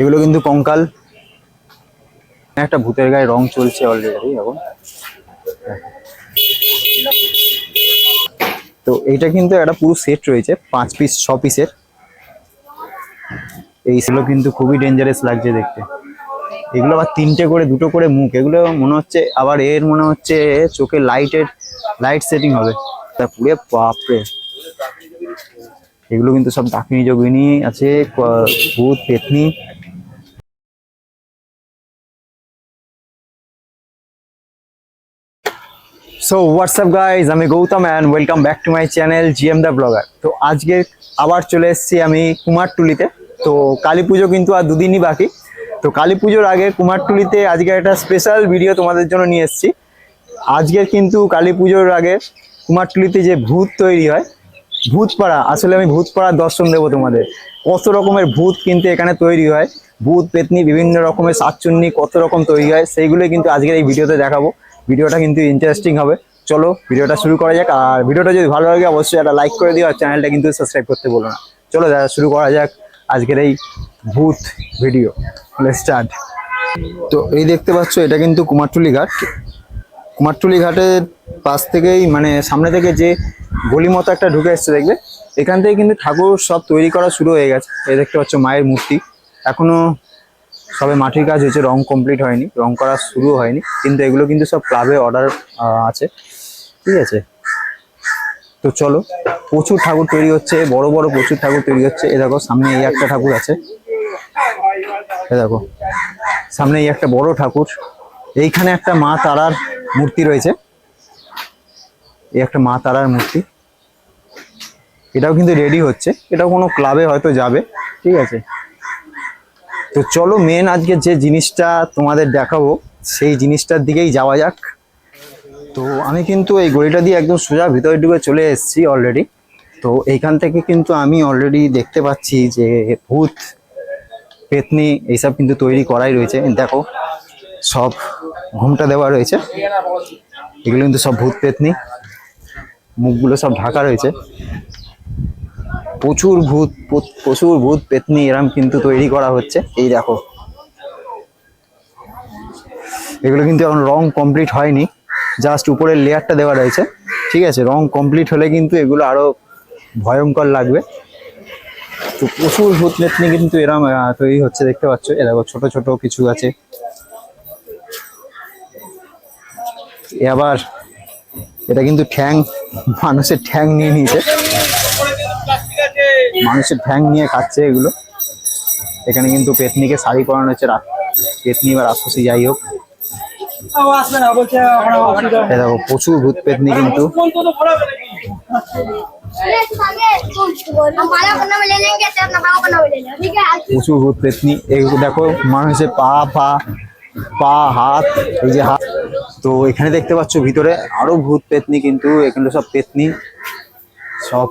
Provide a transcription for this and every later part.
এগুলো কিন্তু কঙ্কাল। একটা ভূতের গায়ে রং চলছে অলরেডি এখন তো এইটা কিন্তু একটা পুরো সেট রয়েছে, পাঁচ পিস ছ পিসের এইগুলো কিন্তু খুবই ডেঞ্জারাস লাগছে দেখতে। এগুলো আবার তিনটে করে, দুটো করে মুখ, এগুলো মনে হচ্ছে আবার এর মনে হচ্ছে চোখে লাইটের লাইট সেটিং হবে। তা পুরে বাপরে। এগুলো কিন্তু সব ডাকিনি যোগিনী আছে ভূত, পেতনি। সো হোয়াটসঅ্যাপ গাইজ আমি Gautam and welcome back to my channel GM the blogger তো আজকে আবার চলে এসেছি আমি কুমারটুলিতে। তো কালী পুজো কিন্তু আর দুদিনই বাকি। তো কালী পুজোর আগে কুমারটুলিতে আজকে একটা স্পেশাল ভিডিও তোমাদের জন্য নিয়ে এসেছি। আজকের কিন্তু কালী পুজোর আগে কুমারটুলিতে যে ভূত তৈরি হয়, ভূতপাড়া, আসলে আমি ভূতপাড়ার দর্শন দেবো তোমাদের। কত রকমের ভূত কিন্তু এখানে তৈরি হয়। ভূত, পেতনি, বিভিন্ন রকমের শাকচুন্নি, কত রকম তৈরি হয়, সেইগুলোই কিন্তু আজকের এই ভিডিওতে দেখাবো। ভিডিওটা কিন্তু ইন্টারেস্টিং হবে। চলো ভিডিওটা শুরু করা যাক। আর ভিডিওটা যদি ভালো লাগে, অবশ্যই একটা লাইক করে দিও, আর চ্যানেলটা কিন্তু সাবস্ক্রাইব করতে বলো না। চলো দাদা, শুরু করা যাক আজকের এই ভূত ভিডিও স্টার্ট তো এই দেখতে পাচ্ছ, এটা কিন্তু কুমারটুলি ঘাট। কুমারটুলি ঘাটের পাশ থেকেই মানে সামনে থেকে যে গলি মতো একটা ঢুকে এসছে দেখবে এখান থেকে কিন্তু ঠাকুর সব তৈরি করা শুরু হয়ে গেছে। এই দেখতে পাচ্ছ মায়ের মূর্তি। এখনও সবে মাটির কাজ হয়েছে, রং কমপ্লিট হয়নি, রং করা শুরু হয়নি, কিন্তু এগুলো কিন্তু সব ক্লাবে অর্ডার আছে। ঠিক আছে? তো চলো, প্রচুর ঠাকুর তৈরি হচ্ছে, বড় বড় প্রচুর ঠাকুর তৈরি হচ্ছে। এ দেখো, সামনে এই একটা ঠাকুর আছে। এ দেখো, সামনে এই একটা বড় ঠাকুর। এইখানে একটা মা তারার মূর্তি রয়েছে। এই একটা মা তারার মূর্তি। এটাও কিন্তু রেডি হচ্ছে। এটাও কোনো ক্লাবে হয়তো যাবে। ঠিক আছে? তো চলো মেন আজকে যে জিনিসটা তোমাদের দেখাবো, সেই জিনিসটার দিকেই যাওয়া যাক। তো আমি কিন্তু এই গলিটা দিয়ে একদম সোজা ভিতরে ঢুকে চলে এসেছি অলরেডি তো এইখান থেকে কিন্তু আমি অলরেডি দেখতে পাচ্ছি যে ভূত, পেতনি, এইসব কিন্তু তৈরি করাই রয়েছে। দেখো, সব ঘুমটা দেওয়া রয়েছে। এগুলো কিন্তু সব ভূত, পেতনি। মুখগুলো সব ঢাকা রয়েছে। প্রচুর ভূত প্রচুর ভূত পেতনি এরম কিন্তু তৈরি করা হচ্ছে। এই দেখো। এগুলো কিন্তু এখন রং কমপ্লিট হয়নি। জাস্ট উপরের লেয়ারটা দেওয়া রয়েছে। ঠিক আছে, রং কমপ্লিট হলে কিন্তু এগুলো আরও ভয়ঙ্কর লাগবে। তো প্রচুর ভূত পেতনি কিন্তু এরম তৈরি হচ্ছে, দেখতে পাচ্ছ? এ দেখো, ছোট ছোট কিছু আছে। আবার, এটা কিন্তু ঠ্যাং, মানুষের ঠ্যাং নিয়ে নিয়েছে। মানুষের ঠ্যাং নিয়ে খাচ্ছে এগুলো। এখানে কিন্তু পেতনিকে শাড়ি পরানো হচ্ছে পেতনি বা রাক্ষসী, যাই হোক। দেখো, প্রচুর ভূত পেতনি কিন্তু। প্রচুর ভূত পেতনি। দেখো মানুষের পা পা পা, হাত, এই যে হাত। তো এখানে দেখতে পাচ্ছ ভিতরে আরও ভূত পেতনি কিন্তু, এখানে সব পেতনি। সব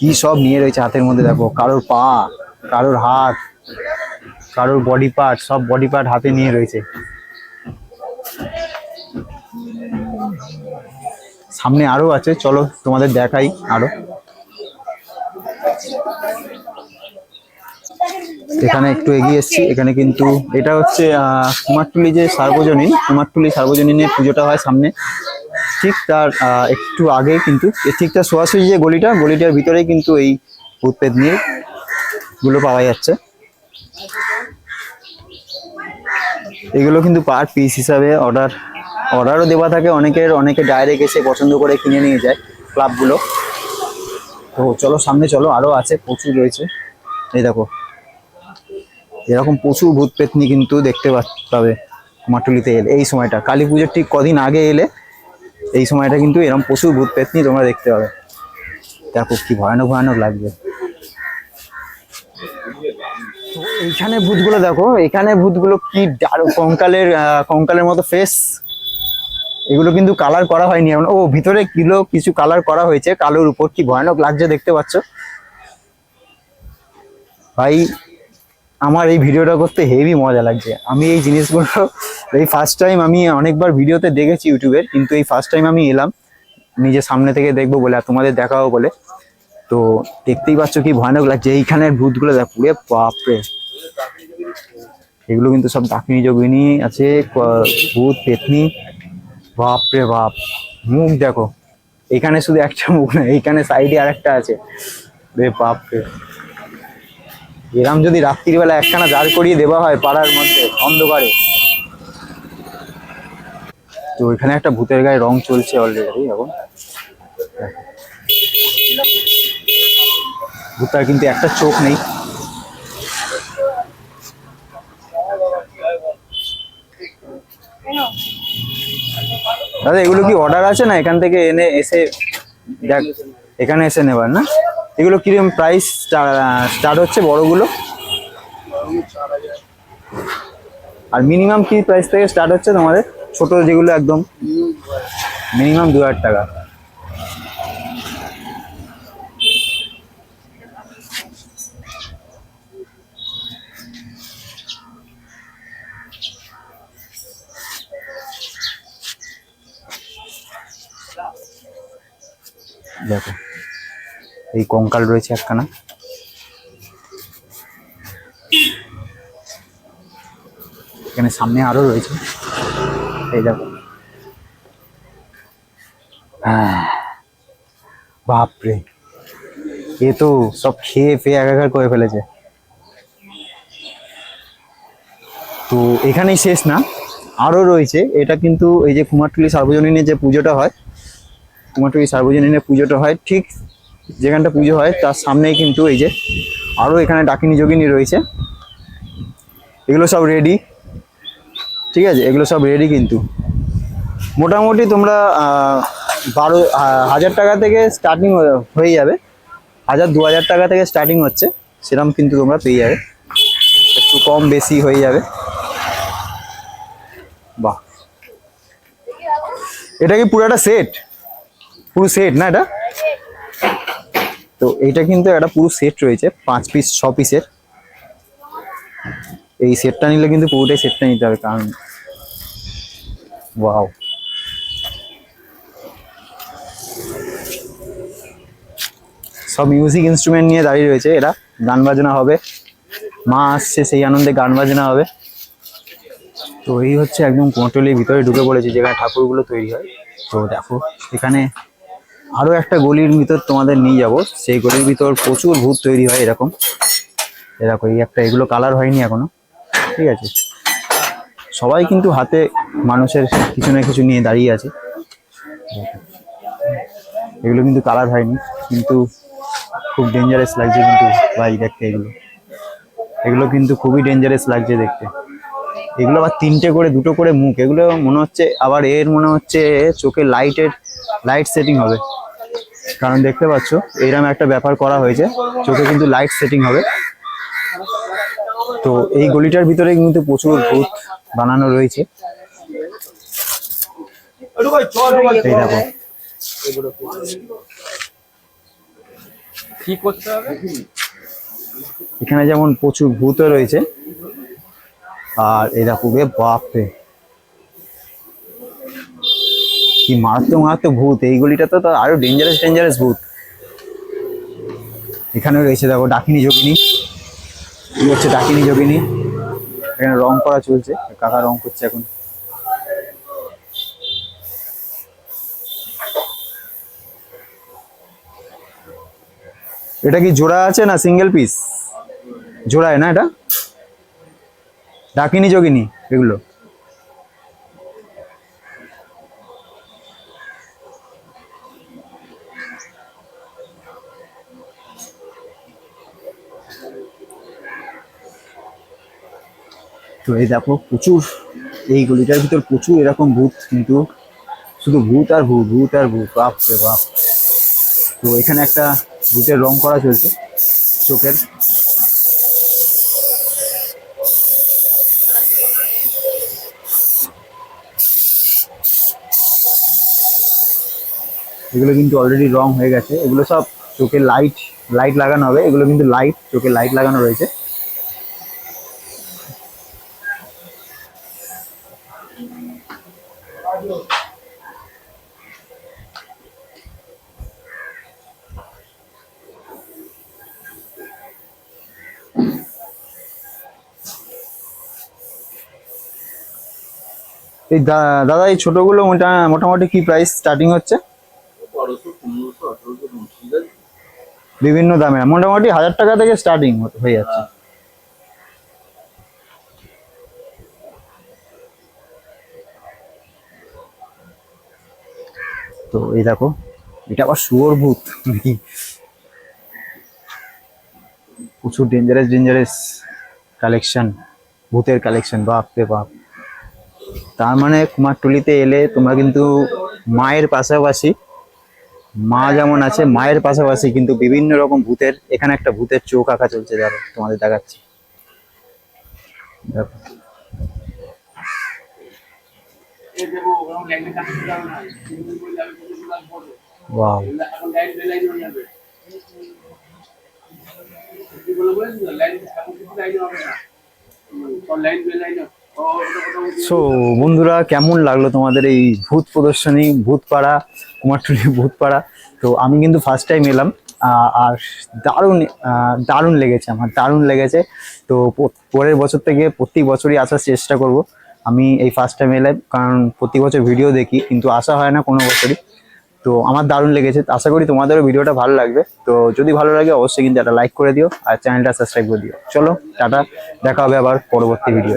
কি সব নিয়ে রয়েছে হাতের মধ্যে দেখো, কারোর পা, কারোর হাত, কারোর বডি পার্ট সব বডি পার্ট হাতে নিয়ে রয়েছে। সামনে আরও আছে, চলো তোমাদের দেখাই আরও। এখানে একটু এগিয়ে এসেছি, এখানে কিন্তু এটা হচ্ছে কুমারটুলি যে সার্বজনীন, কুমারটুলি সার্বজনীনের পুজোটা হয় সামনে। ঠিক তার একটু আগে কিন্তু ঠিক তার সোয়াশুজি যে গলিটা, গলিটার ভিতরেই কিন্তু এই ভূতপেত নিয়ে গুলো পাওয়া যাচ্ছে। এগুলো কিন্তু পার পিস হিসাবে অর্ডার অর্ডারও দেওয়া থাকে, অনেকের, অনেকে ডাইরেক্ট এসে পছন্দ করে কিনে নিয়ে যায় ক্লাবগুলো তো চলো, সামনে চলো আরও আছে, প্রচুর রয়েছে। এই দেখো, এরকম প্রচুর ভূত পেতনি কিন্তু দেখতে পাবে কুমারটুলিতে এলে, এই সময়টা। কালী পুজোর ঠিক কদিন আগে এলে এই সময়টা কিন্তু এরকম প্রচুর ভূত পেতনি তোমরা দেখতে পাবে। দেখো কি ভয়ানক ভয়ানক লাগবে। এইখানে ভূতগুলো দেখো, এখানে ভূতগুলো কি কঙ্কালের কঙ্কালের মতো ফেস এগুলো কিন্তু কালার করা হয়নি এখন ও, ভিতরে কিলো কিছু কালার করা হয়েছে, কালোর উপর কি ভয়ানক লাগছে দেখতে পাচ্ছ? ভাই আমার এই ভিডিওটা করতে হেভি মজা লাগছে। আমি এই জিনিসগুলো, এই ফার্স্ট টাইম আমি অনেকবার ভিডিওতে দেখেছি ইউটিউবের কিন্তু এই ফার্স্ট টাইম আমি এলাম, নিজের সামনে থেকে দেখব বলে আর তোমাদের দেখাবো বলে। তো দেখতেই পাচ্ছ কি ভয়ানক লাগছে, এইখানের ভূতগুলো দেখ, পুরে বাপরে। এগুলো কিন্তু সব ডাকিনী যোগিনী আছে ভূত, পেতনি। বাপরে বাপ, মুখ দেখো। এখানে শুধু একটা মুখ না, এইখানে সাইডে আর একটা আছে। রে বাপরে। এরম যদি রাত্রিবেলা একখানা দাঁড় করিয়ে দেওয়া হয় পাড়ার মধ্যে, অন্ধকারে। তো এখানে একটা ভূতের গায়ে রং চলছে অলরেডি এখন। ভূতার কিন্তু একটা চোখ নেই। দাদা, এগুলো কি অর্ডার আছে না? এখান থেকে এনে এসে দেখ, এখানে এসে নেবার না? এগুলো কীরকম প্রাইস স্টার্ট হচ্ছে বড়গুলো। আর মিনিমাম কি প্রাইস থেকে স্টার্ট হচ্ছে তোমাদের? ছোট যেগুলো একদম মিনিমাম দু হাজার টাকা। দেখো, এই কঙ্কাল রয়েছে একখানা। এখানে সামনে আরও রয়েছে। এই দেখো। হ্যাঁ। বাপরে। এ তো সব খেয়ে ফেয়ে একাকার করে ফেলেছে। তো এখানেই শেষ না। আরও রয়েছে। এটা কিন্তু এই যে কুমারটুলি সার্বজনীনের যে পুজোটা হয়, কুমারটুলি সার্বজনীনের পুজোটা হয়, ঠিক যেখানটা পুজো হয়, তার সামনেই কিন্তু এই যে আরও এখানে ডাকিনী যোগিনী রয়েছে। এগুলো সব রেডি ঠিক আছে? এগুলো সব রেডি কিন্তু। মোটামুটি তোমরা বারো হাজার টাকা থেকে স্টার্টিং হয়ে যাবে। হাজার, দু হাজার টাকা থেকে স্টার্টিং হচ্ছে। সেরকম কিন্তু তোমরা পেয়ে যাবে। একটু কম বেশি হয়ে যাবে। বাহ। এটা কি পুরো একটা সেট পুরো সেট না এটা? তো এটা কিন্তু একটা পুরো সেট রয়েছে, পাঁচ পিস ছ পিসের এই সেটটা নিলে কিন্তু পুরোটাই সেটটা নিতে হবে, কারণ ওয়াও। সব মিউজিক ইনস্ট্রুমেন্ট নিয়ে দাঁড়িয়ে রয়েছে এরা। গান বাজনা হবে। মা আসছে, সেই আনন্দে গান বাজনা হবে। তো এই হচ্ছে একদম কোঁটলির ভিতরে ঢুকে পড়েছে, যেখানে ঠাকুরগুলো তৈরি হয়। তো দেখো, এখানে আরও একটা গলির ভিতর তোমাদের নিয়ে যাব। সেই গলির ভিতর প্রচুর ভূত তৈরি হয় এরকম। এরকম এই একটা এগুলো কালার হয়নি এখনও। ঠিক আছে। সবাই কিন্তু হাতে মানুষের কিছু না কিছু নিয়ে দাঁড়িয়ে আছে। এগুলো কিন্তু কালার হয়নি, কিন্তু খুব ডেঞ্জারাস লাগছে কিন্তু ভাই দেখতে এগুলো। এগুলো কিন্তু খুবই ডেঞ্জারাস লাগছে দেখতে। এগুলো আবার তিনটে করে, দুটো করে মুখ। এগুলো মনে হচ্ছে আবার এর মনে হচ্ছে চোখে লাইটের লাইট সেটিং হবে। কারণ দেখতে পাচ্ছ এইরকম একটা ব্যাপার করা হয়েছে, চোখে কিন্তু লাইট সেটিং হবে। তো এই গলিটার ভিতরে কিন্তু প্রচুর ভূত বানানো রয়েছে। এই দেখো। ঠিক করতে হবে? এখানে যেমন প্রচুর ভূতও রয়েছে। আর এই দেখো রে বাপরে। কি মারাত্মক মারাত্মক ভূত। এই গলিটা তো তো আরও ডেঞ্জারাস ডেঞ্জারাস ভূত। এখানে রয়েছে দেখো ডাকিনি যোগিনী। কি হচ্ছে ডাকিনি যোগিনী। এখানে রং করা চলছে, কাকা রং করছে এখন। এটা কি জোড়া আছে না সিঙ্গেল পিস জোড়ায় না এটা? ডাকিনি যোগিনী, এগুলো। তো এই দেখো প্রচুর, এই গলিটার ভিতর প্রচুর এরকম ভূত, কিন্তু শুধু ভূত আর ভূত ভূত আর ভূত, বাপ রে বাপ। তো এখানে একটা ভূতের রং করা চলছে, চোখের। এগুলো কিন্তু অলরেডি রং হয়ে গেছে। এগুলো সব চোখে লাইট লাইট লাগানো হবে। এগুলো কিন্তু লাইট চোখে লাইট লাগানো রয়েছে। এই দাদা এই ছোটগুলো মোটামুটি কি প্রাইস স্টার্টিং হচ্ছে? বিভিন্ন দামে। মোটামুটি হাজার টাকা থেকে স্টার্টিং হয়ে যাচ্ছে। তো এই দেখো, এটা আবার শুয়োর ভূত প্রচুর ডেঞ্জারাস ডেঞ্জারাস কালেকশন ভূতের কালেকশন বাপ রে বাপ। তার মানে কুমারটুলিতে এলে তোমরা কিন্তু মায়ের পাশাপাশি, মা যেমন আছে, মায়ের পাশাপাশি কিন্তু বিভিন্ন রকম ভূতের, এখানে একটা ভূতের চোখ আঁকা চলছে, দেখো তোমাদের দেখাচ্ছি। দেখো। ওয়াও সো বন্ধুরা, কেমন লাগল তোমাদের এই ভূত প্রদর্শনী ভূতপাড়া কুমারটুলি ভূতপাড়া তো আমি কিন্তু ফার্স্ট টাইম এলাম আর দারুণ দারুণ লেগেছে আমার, দারুণ লেগেছে। তো পরের বছর থেকে প্রতি বছরই আসার চেষ্টা করব। আমি এই ফার্স্ট টাইম এলাম কারণ প্রতি বছর ভিডিও দেখি, কিন্তু আশা হয় না কোনো বছরই। তো আমার দারুণ লেগেছে। আশা করি তোমাদেরও ভিডিওটা ভালো লাগবে। তো যদি ভালো লাগে, অবশ্যই কিন্তু একটা লাইক করে দিও, আর চ্যানেলটা সাবস্ক্রাইব করে দিও। চলো, টাটা। দেখা হবে আবার পরবর্তী ভিডিও